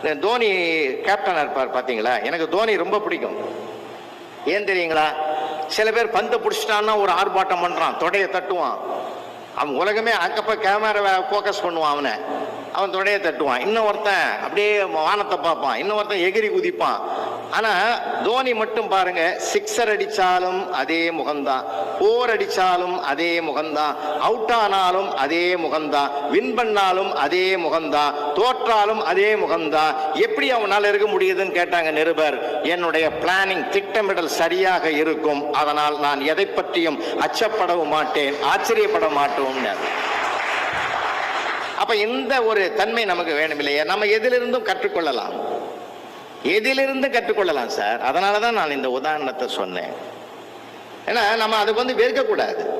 தோனி கேப்டனா இருப்பார் பார்த்தீங்களா எனக்கு தோனி ரொம்ப பிடிக்கும். ஏன் தெரியுங்களா? சில பேர் பந்து பிடிச்சிட்டான்னா ஒரு ஆர்ப்பாட்டம் பண்ணுறான் தொடையை தட்டுவான். அவன் உலகமே அக்கப்ப கேமரா ஃபோக்கஸ் பண்ணுவான் அவனை. அவன் தொடையை தட்டுவான். இன்னும் ஒருத்தன் அப்படியே வானத்தை பார்ப்பான். இன்னும் ஒருத்தன் எகிரி குதிப்பான். ஆனா தோனி மட்டும் பாருங்க சிக்ஸர் அடிச்சாலும் அதே முகம்தான். போர் அடிச்சாலும் அதே முகம்தான். அவுட் ஆனாலும் அதே முகம்தான். வின் பண்ணாலும் அதே முகம்தான். தோற்றாலும் அதே முகம்தான். எப்படி அவனால் இருக்க முடியுதுன்னு கேட்டாங்க நிருபர். என்னுடைய பிளானிங் திட்டமிடல் சரியாக இருக்கும். அதனால் நான் எதை பற்றியும் அச்சப்படவும் மாட்டேன். ஆச்சரியப்பட மாட்டோம் அப்ப இந்த ஒரு தன்மை நமக்கு வேணும் இல்லையா நம்ம எதிலிருந்தும் கற்றுக்கொள்ளலாம். எதிலிருந்து கற்றுக்கொள்ளலாம் சார்? அதனால தான் நான் இந்த உதாரணத்தை சொன்னேன். ஏன்னா நம்ம அதுக்கு வந்து வெறுக்கக்கூடாது.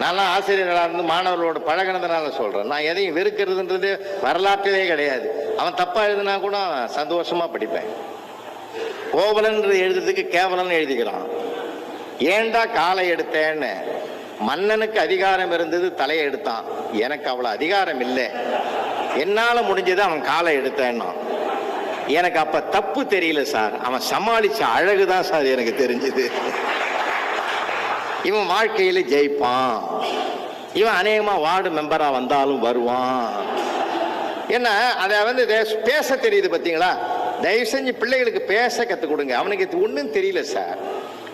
நான்லாம் ஆசிரியர்களாக இருந்து மாணவர்களோட பழகினதுனால சொல்கிறேன் நான் எதையும் வெறுக்கிறதுன்றது வரலாற்றிலே கிடையாது. அவன் தப்பாக எழுதுனா கூட சந்தோஷமாக படிப்பேன். கோவலன்றது எழுதுறதுக்கு கேவலன் எழுதிக்கிறான். ஏன்டா காலை எடுத்தேன்னு? மன்னனுக்கு அதிகாரம் இருந்தது தலையை எடுத்தான். எனக்கு அவ்வளோ அதிகாரம் இல்லை. என்னால் முடிஞ்சது அவன் காலை எடுத்தேன்னா எனக்கு அப்ப தப்பு தெரியல சார். அவன் சமாளிச்ச அழகுதான் சார் எனக்கு தெரிஞ்சது. இவன் வாழ்க்கையில ஜெயிப்பான். இவன் அநேகமா வார்டு மெம்பரா வந்தாலும் வருவான். என்ன அதை வந்து பேச தெரியுது பாத்தீங்களா? தயவு செஞ்சு பிள்ளைகளுக்கு பேச கற்றுக் கொடுங்க. அவனுக்கு இது ஒன்றும் தெரியல சார்.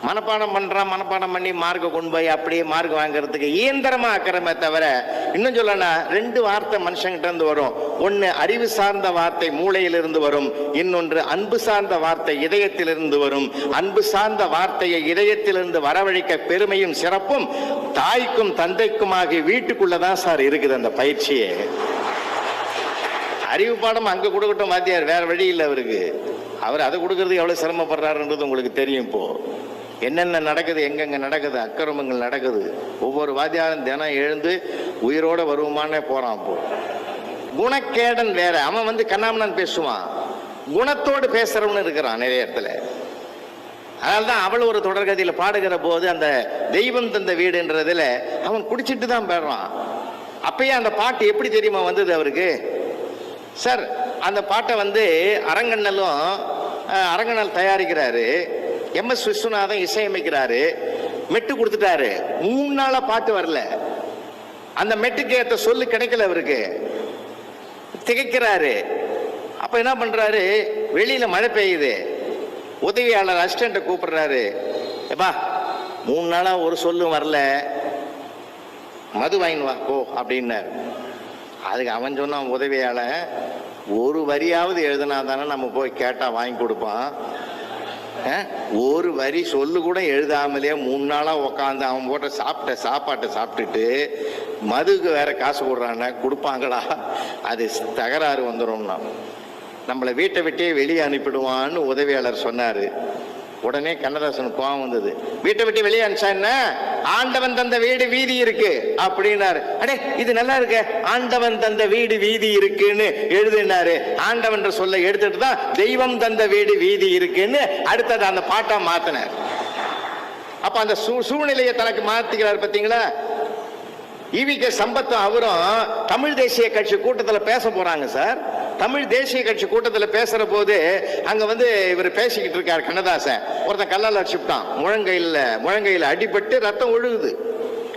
மனப்பாடம் பண்ணுறான் மனப்பாடம் பண்ணி மார்க்கை கொண்டு போய் அப்படியே மார்க் வாங்குறதுக்கு இயந்திரமாக ஆக்கிறமே தவிர இன்னும் சொல்லனா ரெண்டு வார்த்தை மனுஷங்கிட்ட இருந்து வரும். ஒன்று அறிவு சார்ந்த வார்த்தை மூளையிலிருந்து வரும். இன்னொன்று அன்பு சார்ந்த வார்த்தை இதயத்திலிருந்து வரும். அன்பு சார்ந்த வார்த்தையை இதயத்திலிருந்து வரவழைக்க பெருமையும் சிறப்பும் தாய்க்கும் தந்தைக்குமாக வீட்டுக்குள்ளே தான் சார் இருக்குது அந்த பயிற்சியே. அறிவு பாடம் அங்கே கொடுக்கட்டும் வாத்தியார் வேற வழி இல்லை அவருக்கு. அவர் அதை கொடுக்கறது எவ்வளோ சிரமப்படுறாருன்றது உங்களுக்கு தெரியும் இப்போது என்னென்ன நடக்குது எங்கெங்க நடக்குது அக்கிரமங்கள் நடக்குது ஒவ்வொரு வாத்தியாரும் தினம் எழுந்து உயிரோட வருவோமானே போறான் அப்போ. குணக்கேடன் வேற. அவன் வந்து கண்ணாமண்ணன் பேசுவான். குணத்தோடு பேசுறவனு இருக்கிறான் நிறைய இடத்துல. அதனால்தான் அவள் ஒரு தொடர்கதையில் பாடுகிற போது அந்த தெய்வம் தந்த வீடுன்றதுல அவன் குடிச்சிட்டு தான் போயிடுறான். அப்பயே அந்த பாட்டு எப்படி தெரியுமா வந்தது அவருக்கு? சார் அந்த பாட்டை வந்து அரங்கண்ணலும் அரங்கண்ணல் தயாரிக்கிறாரு. எம் எஸ் விஸ்வநாதன் இசையமைக்கிறாரு மெட்டு கொடுத்துட்டாரு. மூணு நாளா பாட்டு வரல. அந்த மெட்டுக்கு ஏற்ற சொல்லு கிடைக்கல அவருக்கு. திகைக்கிறாரு. அப்ப என்ன பண்றாரு? வெளியில மழை பெய்யுது. உதவியாளர் அசிஸ்டண்ட்டை கூப்பிடுறாரு. எப்பா மூணு நாளா ஒரு சொல்லும் வரல. மது வாங்கின்னு வா போ அப்படின்னாரு. அதுக்கு அவன் சொன்னான் உதவியாளன் ஒரு வரியாவது எழுதினா தானே நம்ம போய் கேட்டா வாங்கி கொடுப்பான். ஒரு வரி சொல்லு கூட எழுதாமலே மூணு நாளாக உக்காந்து அவன் போட்ட சாப்பிட்ட சாப்பாட்டை சாப்பிட்டுட்டு மதுக்கு வேற காசு போடுறான்னா கொடுப்பாங்களா? அது தகராறு வந்துடும்னா நம்மளை வீட்டை விட்டே வெளியே அனுப்பிடுவான்னு உதவியாளர் சொன்னார். உடனே கண்ணதாசன் கோவம் வந்தது. வீட்டை விட்டு வெளியே அனுப்பிச்சா என்ன? ஆண்டவன் தந்த வீடு வீதி இருக்கு. அப்படின்னாரு. அடே இது நல்லா இருக்க. ஆண்டவன் தந்த வீடு வீதி இருக்குன்னு எழுதினாரு. ஆண்டவன் சொல்ல எடுத்துட்டு தான் தெய்வம் தந்த வீடு வீதி இருக்குன்னு அடுத்தது அந்த பாட்டா மாத்தினார். அப்ப அந்த சூ- சூழ்நிலையை தனக்கு மாத்திக்கிறார் பாத்தீங்களா? இவிக்க சம்பத்தும் அவரும் தமிழ் தேசிய கட்சி கூட்டத்தில் பேச போறாங்க சார். தமிழ் தேசிய கட்சி கூட்டத்தில் பேசுகிற போது அங்கே வந்து இவர் பேசிக்கிட்டு இருக்கார் கண்ணதாசன். ஒருத்தன் கல்லால் அடிச்சுட்டான் முழங்கையில் முழங்கையில் அடிபட்டு ரத்தம் ஒழுகுது.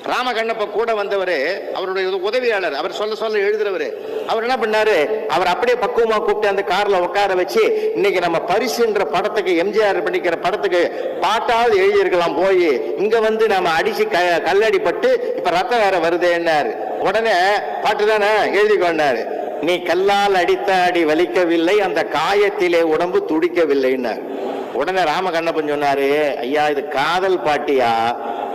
ராமகண்ணப்ப கூட வந்தவர் அவருடைய உதவியாளர் அவர் சொல்ல சொல்ல எழுதுறவர். அவர் என்ன பண்ணாரு? அவர் அப்படியே பக்குவமா கூப்பிட்டு அந்த கார்ல உட்கார வச்சு இன்னைக்கு நம்ம பரிசுன்ற படத்துக்கு எம்ஜிஆர் பண்ணிக்கிற படத்துக்கு பாட்டாவது எழுதியிருக்கலாம் போய் இங்க வந்து நம்ம அடிச்சு க- கல்லடிப்பட்டு இப்ப ரத்தம் வேற வருதேன்னாரு. உடனே பாட்டு தானே எழுதி கொண்டாரு நீ கல்லால் அடித்த அடி வலிக்கவில்லை அந்த காயத்திலே உடம்பு துடிக்கவில்லைன்னு உடனே ராமகண்ணப்பன் சொன்னாரு ஐயா இது காதல் பாட்டியா?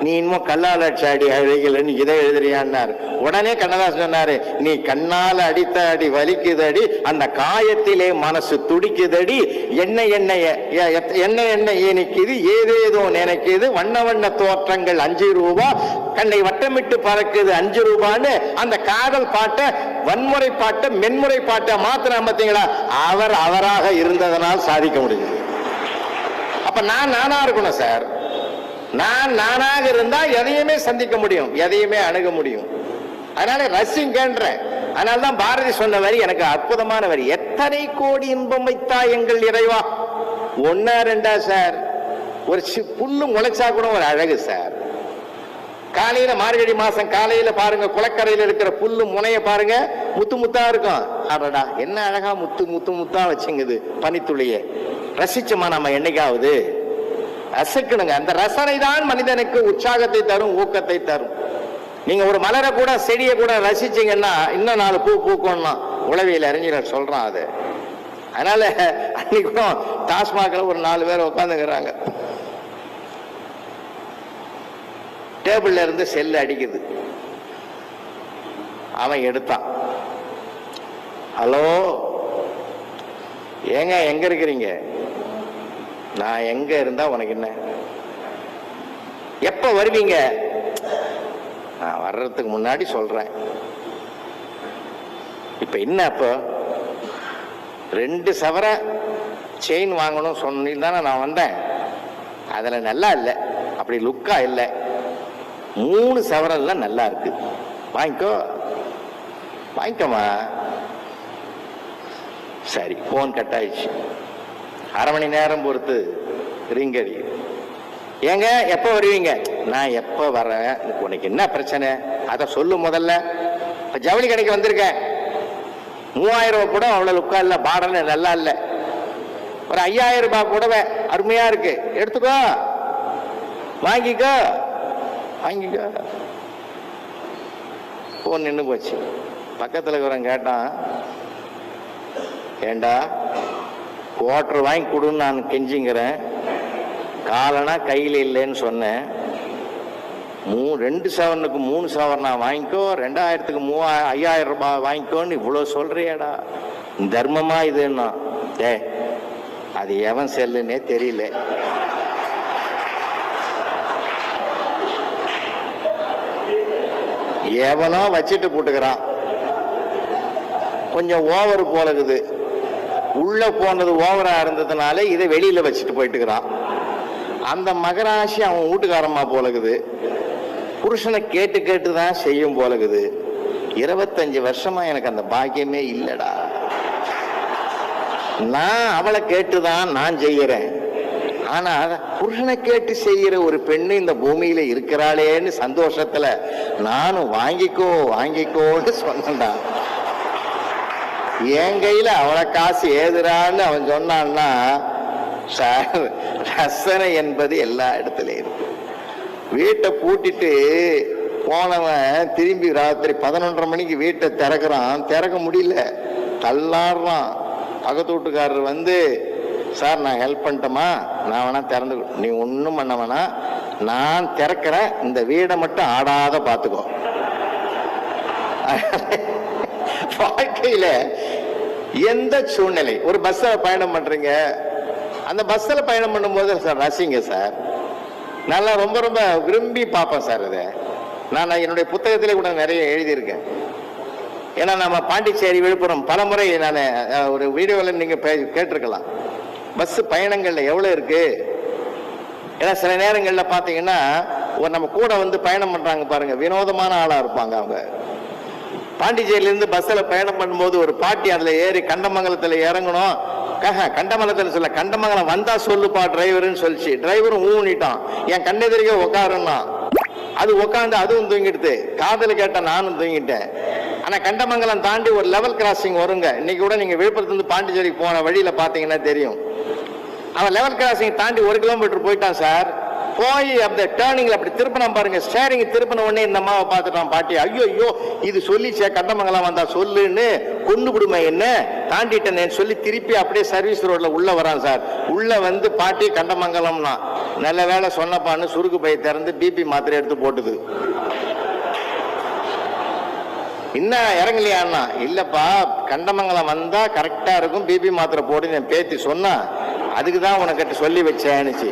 நீ இன்னும் கல்லால் அடிச்ச அடி அழகிலன்னு இதை எழுதுறியான்னாரு. உடனே கண்ணதாசன் சொன்னாரு நீ கண்ணால் அடித்த அடி வலிக்குதடி அந்த காயத்திலே மனசு துடிக்குதடி என்ன என்ன என்ன என்ன இனிக்குது ஏதேதோ நினைக்குது வண்ண வண்ண தோற்றங்கள் அஞ்சு ரூபா கண்ணை வட்டமிட்டு பறக்குது அஞ்சு ரூபான்னு அந்த காதல் பாட்டை வன்முறை பாட்டை மென்முறை பாட்டை மாத்திரம் பார்த்தீங்களா? அவர் அவராக இருந்ததனால் சாதிக்க முடியுது அப்ப நான் நானா இருக்கணும் சார்? நான் நானாக இருந்தா எதையுமே சந்திக்க முடியும் எதையுமே அணுக முடியும். அதனால ரசிங்கன்றேன். அதனால தான் பாரதி சொன்ன வரி எனக்கு அற்புதமான வரி. எத்தனை கோடி இன்பம் வைத்தா எங்கள் இறைவா? ஒன்னா ரெண்டா சார்? ஒரு புல்லு முளைச்சா கூட ஒரு அழகு சார். காலையில மார்கழி மாசம் காலையில பாருங்க குளக்கரையில் இருக்கிற புல்லு முனைய பாருங்க. முத்து முத்தா இருக்கும். அடடா என்ன அழகா முத்து முத்து முத்தா வச்சுங்குது பனித்துளியை. ரசிச்சோமா நம்ம என்னைக்காவது? ரசிக்கணுங்க. அந்த ரசனை தான் மனிதனுக்கு உற்சாகத்தை தரும் ஊக்கத்தை தரும். நீங்க ஒரு மலரை கூட செடியை கூட ரசிச்சீங்கன்னா இன்னும் நாலு பூ பூக்கணும்னா உளவியல் அறிஞர் சொல்றான் அது. அதனால அன்னைக்கும் டாஸ்மாக்ல ஒரு நாலு பேர் உட்காந்துக்கிறாங்க டேபிள்ல இருந்து செல்லு அடிக்குது. அவன் எடுத்தான். ஹலோ? ஏங்க எங்க இருக்கிறீங்க? நான் எங்க இருந்தா உனக்கு என்ன? எப்ப வருவீங்க? நான் வர்றதுக்கு முன்னாடி சொல்றேன். இப்ப என்ன அப்போ? ரெண்டு சவர செயின் வாங்கணும் சொன்னி தானே நான் வந்தேன். அதில் நல்லா இல்லை. அப்படி லுக்காக இல்லை. மூணு சவரெல்லாம் நல்லா இருக்கு. வாங்கிக்கோ. வாங்கிக்கோமா சரி போன் கட் ஆயிடுச்சு. அரை மணி நேரம் பொறுத்து ரிங் அடி ஏங்க எப்போ வருவீங்க? நான் எப்போ வரேன்? உனக்கு என்ன பிரச்சனை? அதை சொல்லு முதல்ல. இப்போ ஜவுளி கடைக்கு வந்திருக்கேன். மூவாயிரம் ரூபாய் கூட அவ்வளோ லுக்கா இல்லை பாடல நல்லா இல்லை. ஒரு ஐயாயிரம் ரூபாய் கூடவே அருமையா இருக்கு. எடுத்துக்கோ. வாங்கிக்கோ. வாங்கிக்கோ. போன் நின்று போச்சு. பக்கத்தில் இருக்கிறவன் கேட்டான் ஏண்டா குவார்டர் வாங்கி கொடுன்னு நான் கெஞ்சிங்கிறேன். காலனா கையில் இல்லைன்னு சொன்னேன். மூ ரெண்டு சவரனுக்கு மூணு சவரனா வாங்கிக்கோ ரெண்டாயிரத்துக்கு மூவா ஐயாயிரம் ரூபாய் வாங்கிக்கோன்னு இவ்வளோ சொல்கிறியாடா தர்மமா இதுன்னா? ஏ அது எவன் செல்லுன்னே தெரியல. எவனோ வச்சுட்டு போட்டுக்கிறான். கொஞ்சம் ஓவர் போலகுது உள்ள போனது ஓவரா இருந்ததுனால இதை வெளியில வச்சுட்டு போயிட்டுக்கிறான். அந்த மகராசி அவன் வீட்டுக்காரம்மா போலகுது புருஷனை கேட்டு கேட்டு தான் செய்யும் போலகுது இருபத்தஞ்சு வருஷமா எனக்கு அந்த பாக்கியமே இல்லடா. நான் அவளை கேட்டுதான் நான் செய்யறேன். ஆனா புருஷனை கேட்டு செய்யற ஒரு பெண்ணு இந்த பூமியில இருக்கிறாளேன்னு சந்தோஷத்துல நானும் வாங்கிக்கோ வாங்கிக்கோன்னு சொன்னேன்டா. என் கையில அவனை காசு ஏதுறான்னு அவன் சொன்னான்னா சார் ரசனை என்பது எல்லா இடத்துலயும் இருக்கு. வீட்டை பூட்டிட்டு போனவன் திரும்பி ராத்திரி பதினொன்றரை மணிக்கு வீட்டை திறக்கிறான். திறக்க முடியல. தள்ளாடுறான். பக்கத்து வீட்டுக்காரர் வந்து சார் நான் ஹெல்ப் பண்ணிட்டோமா நான் வேணா திறந்து நீ ஒன்றும் பண்ண நான் திறக்கிறேன் இந்த வீடை மட்டும் ஆடாத பார்த்துக்கோ வாழ்க்கையில எந்த சூழ்நிலை? ஒரு பஸ்ல பயணம் பண்றீங்க. அந்த பஸ்ல பயணம் பண்ணும்போது சார் ரசிங்க சார் நல்லா ரொம்ப ரொம்ப விரும்பி பார்ப்பேன் சார் இதை. நான் என்னுடைய புத்தகத்திலே கூட நிறைய எழுதியிருக்கேன். ஏன்னா நம்ம பாண்டிச்சேரி விழுப்புரம் பல முறை நான் ஒரு வீடியோவில் நீங்கள் கேட்டிருக்கலாம். பஸ் பயணங்களில் எவ்வளோ இருக்குது ஏன்னா சில நேரங்களில் பார்த்தீங்கன்னா ஒரு நம்ம கூட வந்து பயணம் பண்ணுறாங்க பாருங்கள் வினோதமான ஆளாக இருப்பாங்க அவங்க. பாண்டிச்சேரியிலேருந்து பஸ்ஸில் பயணம் பண்ணும்போது ஒரு பாட்டி அதில் ஏறி கண்டமங்கலத்தில் இறங்கணும் கஹ கண்டமங்கலத்தில் சொல்ல கண்டமங்கலம் வந்தால் சொல்லுப்பா டிரைவருன்னு சொல்லிச்சு. டிரைவரும் ஊனிட்டான். என் கண்ணெதிரிக்கே உட்காருன்னா அது உட்காந்து அதுவும் தூங்கிடுது. காதல் கேட்ட நானும் தூங்கிட்டேன். ஆனால் கண்டமங்கலம் தாண்டி ஒரு லெவல் கிராசிங் வருங்க. இன்னைக்கு கூட நீங்கள் விழுப்புரத்துலேருந்து பாண்டிச்சேரிக்கு போன வழியில் பார்த்தீங்கன்னா தெரியும். அவன் லெவல் கிராசிங் தாண்டி ஒரு கிலோமீட்டர் போயிட்டான் சார். போய் அந்த டேர்னிங்ல அப்படி திருப்பினா பாருங்க. ஸ்டேரிங் திருப்பின உடனே இந்த அம்மாவை பார்த்துட்டான் பாட்டி ஐயோ ஐயோ இது சொல்லிச்சே கண்டமங்கலம் வந்தா சொல்லுன்னு கொண்டு விடுமை என்ன? தாண்டிட்டேன்னு சொல்லி திருப்பி அப்படியே சர்வீஸ் ரோட்ல உள்ள வரான் சார். உள்ள வந்து பாட்டி கண்டமங்கலம்னா நல்ல வேலை சொன்னப்பான்னு சுருக்கு பை திறந்து பிபி மாத்திரை எடுத்து போட்டுது. இன்னும் இறங்கலையாண்ணா இல்லப்பா கண்டமங்கலம் வந்தா கரெக்டா இருக்கும். பிபி மாத்திரை போட்டு என் பேத்தி சொன்னா அதுக்கு தான் உனக்கிட்ட சொல்லி வச்சேன்னுச்சு.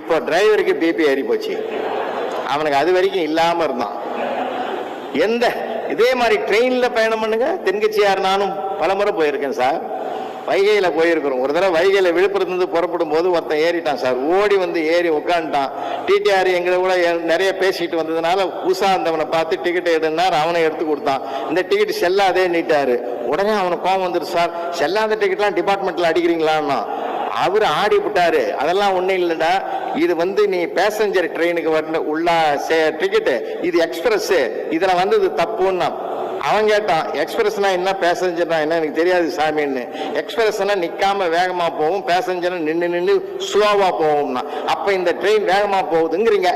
இப்போ டிரைவருக்கு பிபி ஏறி போச்சு. அவனுக்கு அது வரைக்கும் இல்லாம இருந்தான். எந்த? இதே மாதிரி ட்ரெயின்ல பயணம் பண்ணுங்க. தென்கட்சியார் நானும் பலமுறை போயிருக்கேன் சார் வைகையில போயிருக்கிறோம். ஒரு தடவை வைகையில விழுப்புரத்துலேருந்து புறப்படும் போது ஒருத்தன் ஏறிட்டான் சார் ஓடி வந்து ஏறி உட்காந்துட்டான் டிடிஆர் எங்களை கூட நிறைய பேசிட்டு வந்ததுனால உஷா அந்தவனை பார்த்து டிக்கெட் எடுனார் அவனை எடுத்து கொடுத்தான். இந்த டிக்கெட் செல்லாதே நீட்டாரு. உடனே அவனுக்கு கோவம் வந்துருச்சு சார் செல்லாத டிக்கெட்லாம் டிபார்ட்மெண்ட்ல அடிக்கிறீங்களான்னா அவர் ஆடி விட்டாரு. அதெல்லாம் ஒன்றும் இல்லைடா. இது வந்து நீ பேசஞ்சர் ட்ரெயினுக்கு வந்து உள்ள டிக்கெட்டு இது எக்ஸ்பிரஸ் இதுல வந்தது தப்புன்னா. அவன் கேட்டான் எக்ஸ்பிரஸ்னா என்ன? பேசஞ்சர்னா என்ன? எனக்கு தெரியாது சாமின்னு. எக்ஸ்பிரஸ்னா நிக்காம வேகமா போகும் பேசஞ்சர் நின்று நின்று ஸ்லோவா போகும்னா. அப்ப இந்த ட்ரெயின் வேகமா போகுதுங்கிறீங்க.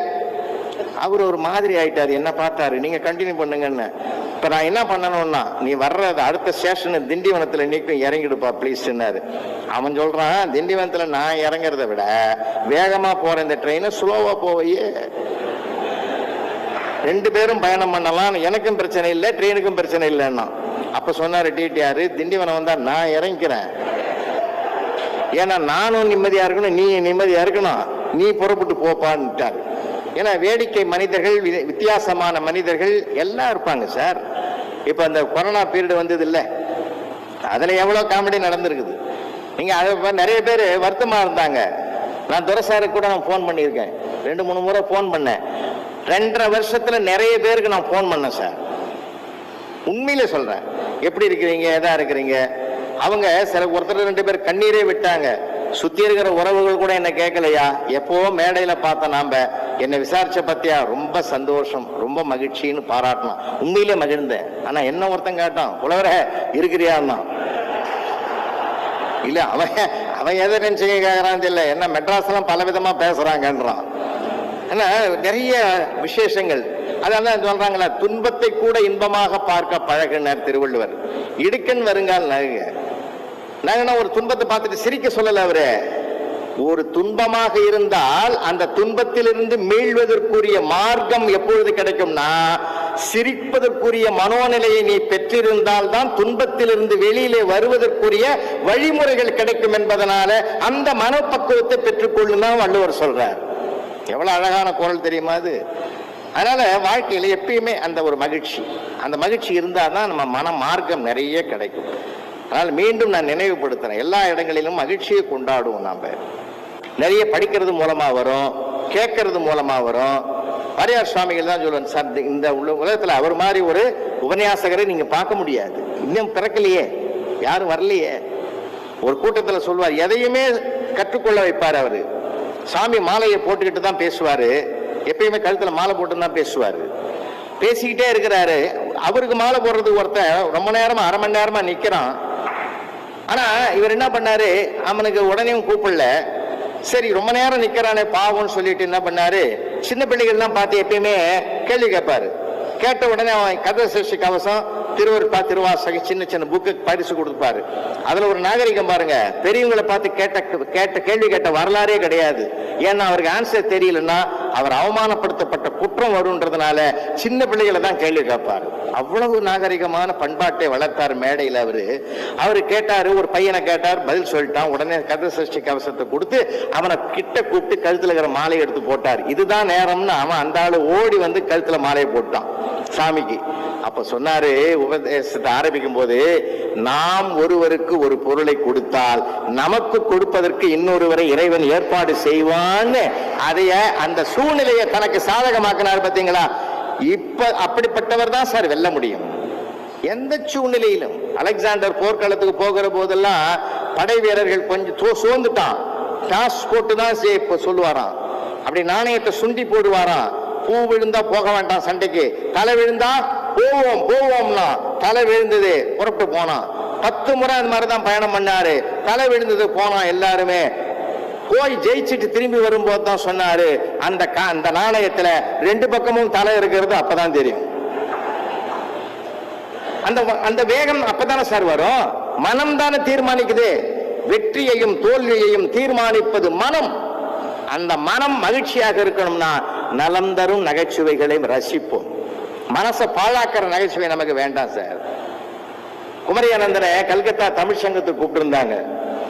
அவர் ஒரு மாதிரி ஆயிட்டாரு. என்ன பார்த்தாரு? நீங்க கண்டினியூ பண்ணுங்கன்னு. இப்ப நான் என்ன பண்ணணும்னா நீ வர்றது அடுத்த ஸ்டேஷனு திண்டிவனத்துல நீக்கும் இறங்கிடுப்பா ப்ளீஸ்ன்னாரு அவன் சொல்றான் திண்டிவனத்துல நான் இறங்குறத விட வேகமா போற இந்த ட்ரெயினை ஸ்லோவா போவையே. ரெண்டு பேரும் பயணம் பண்ணலாம் எனக்கும் பிரச்சனை இல்லை ட்ரெயினுக்கும் பிரச்சனை இல்லைன்னா. அப்ப சொன்னாரு டிடிஆர் திண்டிவனம் வந்தா நான் இறங்கிக்கிறேன் ஏன்னா நானும் நிம்மதியா இருக்கணும் நீ நிம்மதியா இருக்கணும். நீ புறப்பட்டு போப்பான்னுட்டாரு ஏன்னா வேடிக்கை மனிதர்கள் வி- வித்தியாசமான மனிதர்கள் எல்லாம் இருப்பாங்க சார். இப்ப அந்த கொரோனா பீரியட் வந்தது இல்ல. அதுல எவ்வளவு காமெடி நடந்திருக்குது. நீங்க அதை நிறைய பேர் வருத்தமா இருந்தாங்க. நான் துரசாருக்கு கூட நான் ஃபோன் பண்ணியிருக்கேன். ரெண்டு மூணு முறை ஃபோன் பண்ணேன். ரெண்டரை வருஷத்துல நிறைய பேருக்கு நான் ஃபோன் பண்ணேன் சார். உண்மையிலே சொல்றேன். எப்படி இருக்கிறீங்க எதா இருக்கிறீங்க? அவங்க சில ஒருத்தர் ரெண்டு பேர் கண்ணீரே விட்டாங்க. சுத்தி இருக்கிற உறவுகள் கூட என்ன கேட்கலையா? எப்போ மேடையில பார்த்த நாம. என்னை விசாரிச்ச பத்தியா? ரொம்ப சந்தோஷம் ரொம்ப மகிழ்ச்சின்னு பாராட்டினான் உண்மையிலே மகிழ்ந்தேன். ஆனா என்ன ஒருத்தன் கேட்டான்? புலவர இருக்கிறியான்னா? இல்ல அவன் அவன் எதை நினைச்சு கேட்கறான் தெரியல. என்ன மெட்ராஸ்லாம் பல விதமா பேசுறாங்கன்றான். ஆனா நிறைய விசேஷங்கள். அதான் சொல்றாங்களா துன்பத்தை கூட இன்பமாக பார்க்க பழகினார் திருவள்ளுவர். இடுக்கன் வருங்கால் நகுக. நகனா ஒரு துன்பத்தை பார்த்துட்டு சிரிக்க சொல்லல அவரு. ஒரு துன்பமாக இருந்தால் அந்த துன்பத்திலிருந்து மீள்வதற்குரிய மார்க்கம் எப்பொழுது கிடைக்கும்னா சிரிப்பதற்குரிய மனோநிலையை நீ பெற்றிருந்தால் தான் துன்பத்திலிருந்து வெளியிலே வருவதற்குரிய வழிமுறைகள் கிடைக்கும் என்பதனால அந்த மனப்பக்குவத்தை பெற்றுக்கொள்ளும் தான் வள்ளுவர் சொல்றார். எவ்வளவு அழகான குரல் தெரியுமா அது? அதனால வாழ்க்கையில எப்பயுமே அந்த ஒரு மகிழ்ச்சி. அந்த மகிழ்ச்சி இருந்தால் தான் நம்ம மன மார்க்கம் நிறைய கிடைக்கும். அதனால் மீண்டும் நான் நினைவுபடுத்துறேன். எல்லா இடங்களிலும் மகிழ்ச்சியை கொண்டாடுவோம் நாம். நிறைய படிக்கிறது மூலமா வரும் கேட்கறது மூலமா வரும். வாரியார் சுவாமிகள் தான் சொல்லுவாங்க சார் இந்த- இந்த அவர் மாதிரி ஒரு உபன்யாசகரை நீங்க பார்க்க முடியாது. இன்னும் பிறக்கலையே. யாரும் வரலையே. ஒரு கூட்டத்தில் சொல்வார் எதையுமே கற்றுக்கொள்ள வைப்பார் அவர். சாமி மாலையை போட்டுக்கிட்டு தான் பேசுவார். எப்பயுமே கழுத்தில் மாலை போட்டு தான் பேசுவார். பேசிக்கிட்டே இருக்கிறாரு. அவருக்கு மாலை போடுறதுக்கு ஒருத்தன் ரொம்ப நேரமா அரை மணி நேரமா நிற்கிறான் ஆனால் இவர் என்ன பண்ணாரு? அவனுக்கு உடனே கூப்பிடல. சரி ரொம்ப நேரம் நிக்கிறானே பாவம்னு சொல்லிட்டு என்ன பண்ணாரு? சின்ன பிள்ளைகள்லாம் பார்த்து எப்பயுமே கேள்வி கேட்பாரு. கேட்ட உடனே அவன் கதை சிருஷ்டி கவசம் திருவருப்பா திருவாசகம் சின்ன சின்ன புக்கு பரிசு கொடுப்பாரு. அதுல ஒரு நாகரிகம் பாருங்க. பெரியவங்களை பார்த்து கேட்ட கேட்ட கேள்வி கேட்ட வரலாறே கிடையாது. ஏன்னா அவருக்கு ஆன்சர் தெரியலன்னா அவர் அவமானப்படுத்தப்பட்ட குற்றம் வருன்றதுனால சின்ன பிள்ளைகளை தான் கேள்வி கேட்பாரு. அவ்வளவு நாகரிகமான பண்பாட்டை வளர்த்தார் மேடையில் அவரு. அவர் கேட்டாரு ஒரு பையனை கேட்டார் பதில் சொல்லிட்டான். உடனே கதை சஷ்டி கவசத்தை கொடுத்து அவனை கிட்ட கூப்பிட்டு கழுத்துல இருக்கிற மாலையை எடுத்து போட்டார். இதுதான் நேரம்னு அவன் அந்த ஆளு ஓடி வந்து கழுத்துல மாலையை போட்டான். சாமிக்கு. அப்ப சொன்னாரு உபதேசத்தை ஆரம்பிக்கும் போது நாம் ஒருவருக்கு ஒரு பொருளை கொடுத்தால் நமக்கு கொடுப்பதற்கு இன்னொருவரை இறைவன் ஏற்பாடு செய்வான்னு அதைய அந்த சூழ்நிலையை தனக்கு சாதகமாக்கினார் பார்த்தீங்களா இப்ப அப்படிப்பட்டவர் தான் சார் வெல்ல முடியும். எந்த சூழ்நிலையிலும் அலெக்சாண்டர் போர்க்களத்துக்கு போகிற போதெல்லாம் படை வீரர்கள் கொஞ்சம் சோர்ந்துட்டான். டாஸ் போட்டு தான் சே- சொல்லுவாராம். அப்படி நாணயத்தை சுண்டி போடுவாராம். பூ விழுந்தா போக வேண்டாம் சண்டைக்கு. தலை விழுந்தா போவோம் போவோம்னா தலை விழுந்தது புறப்பட்டு போனான் பத்து முறை அந்த மாதிரி தான் பயணம் பண்ணாரு. தலை விழுந்தது போனான் எல்லாருமே. போய் ஜெயிச்சுட்டு திரும்பி வரும்போது தான் சொன்னாரு அந்த கா- அந்த நாணயத்துல ரெண்டு பக்கமும் தலை இருக்கிறது அப்பதான் தெரியும். அந்த அந்த வேகம் அப்பதானே சார் வரும்? மனம் தானே தீர்மானிக்குது. வெற்றியையும் தோல்வியையும் தீர்மானிப்பது மனம். அந்த மனம் மகிழ்ச்சியாக இருக்கணும்னா நலம் தரும் நகைச்சுவைகளையும் ரசிப்போம். மனசை பாழாக்கிற நகைச்சுவை நமக்கு வேண்டாம் சார். குமரி அனந்தரை கல்கத்தா தமிழ் சங்கத்துக்கு கூப்பிட்டுருந்தாங்க.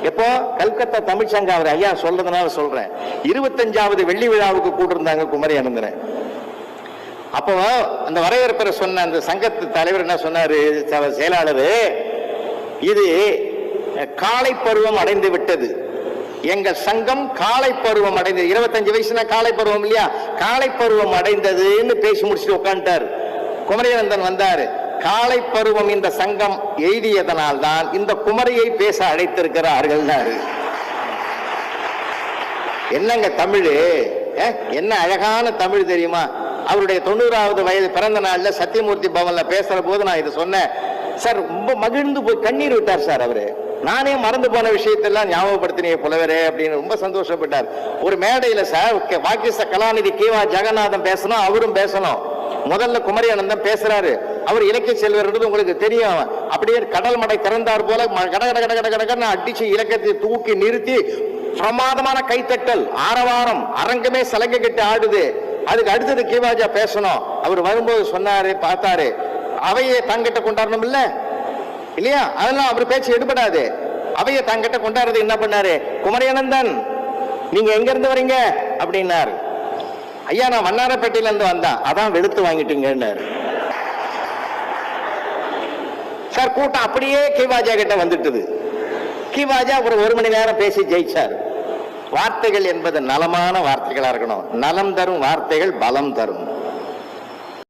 எப்போ? கல்கத்தா தமிழ் சங்கம் அவர் ஐயா சொல்றதுனால சொல்றேன். இருபத்தஞ்சாவது வெள்ளி விழாவுக்கு கூப்பிட்டுருந்தாங்க குமரி அனந்தனை அப்போ அந்த வரவேற்பரை சொன்ன அந்த சங்கத்து தலைவர் என்ன சொன்னாரு செயலாளர்? இது காலை பருவம் அடைந்து விட்டது. எங்கள் சங்கம் காலை பருவம் அடைந்தது. இருபத்தஞ்சு வயசுனா காலை பருவம் இல்லையா? காலை பருவம் அடைந்ததுன்னு பேசி முடிச்சுட்டு உட்காந்துட்டார் குமரியானந்தன் வந்தாரு. காலை பருவம் இந்த சங்கம் எழுதியதனால் தான் இந்த குமரியை பேச அழைத்திருக்கிறார்கள் என்னங்க தமிழ்? என்ன அழகான தமிழ் தெரியுமா? அவருடைய தொண்ணூறாவது வயது பிறந்த நாள்ல சத்தியமூர்த்தி பவன்ல பேசுற போது நான் இதை சொன்னேன். சார் ரொம்ப மகிழ்ந்து போய் கண்ணீர் விட்டார் சார் அவரு. நானே மறந்து போன விஷயத்தெல்லாம் ஞாபகப்படுத்தினே புலவரே அப்படின்னு ரொம்ப சந்தோஷப்பட்டார். ஒரு மேடையில் சார் பாகிஸ்த வாக்கிச கலாநிதி கீவா ஜெகநாதன் பேசணும் அவரும் பேசணும். முதல்ல குமரி அனந்தன் பேசுறாரு. அவர் இலக்கிய செல்வர்ன்றது உங்களுக்கு தெரியும் அப்படியே கடல் மடை திறந்தார் போல ம- கட கட கட கட கடன்னு அடிச்சு இலக்கத்தை தூக்கி நிறுத்தி பிரமாதமான கைத்தட்டல் ஆரவாரம் அரங்கமே சலங்கை கட்டி ஆடுது. அதுக்கு அடுத்தது கீவாஜா பேசணும். அவர் வரும்போது சொன்னாரு பார்த்தாரு. அவையே தங்கிட்ட கொண்டாடணும் இல்லை இல்லையா? அதெல்லாம் அவர் பேச்சு எடுபடாது. அவையை தங்கிட்ட கொண்டாடுறது என்ன பண்ணாரு? குமரியானந்தன். நீங்க எங்க இருந்து வரீங்க? அப்படின்னாரு. ஐயா நான் வண்ணாரப்பேட்டையில இருந்து வந்தேன். அதான் வெளுத்து வாங்கிட்டீங்கன்னாரு. சார் கூட்டம் அப்படியே கிவாஜா கிட்ட வந்துட்டுது. கிவாஜா ஒரு ஒரு மணி நேரம் பேசி ஜெயிச்சார். வார்த்தைகள் என்பது நலமான வார்த்தைகளா இருக்கணும். நலம் தரும் வார்த்தைகள் பலம் தரும்.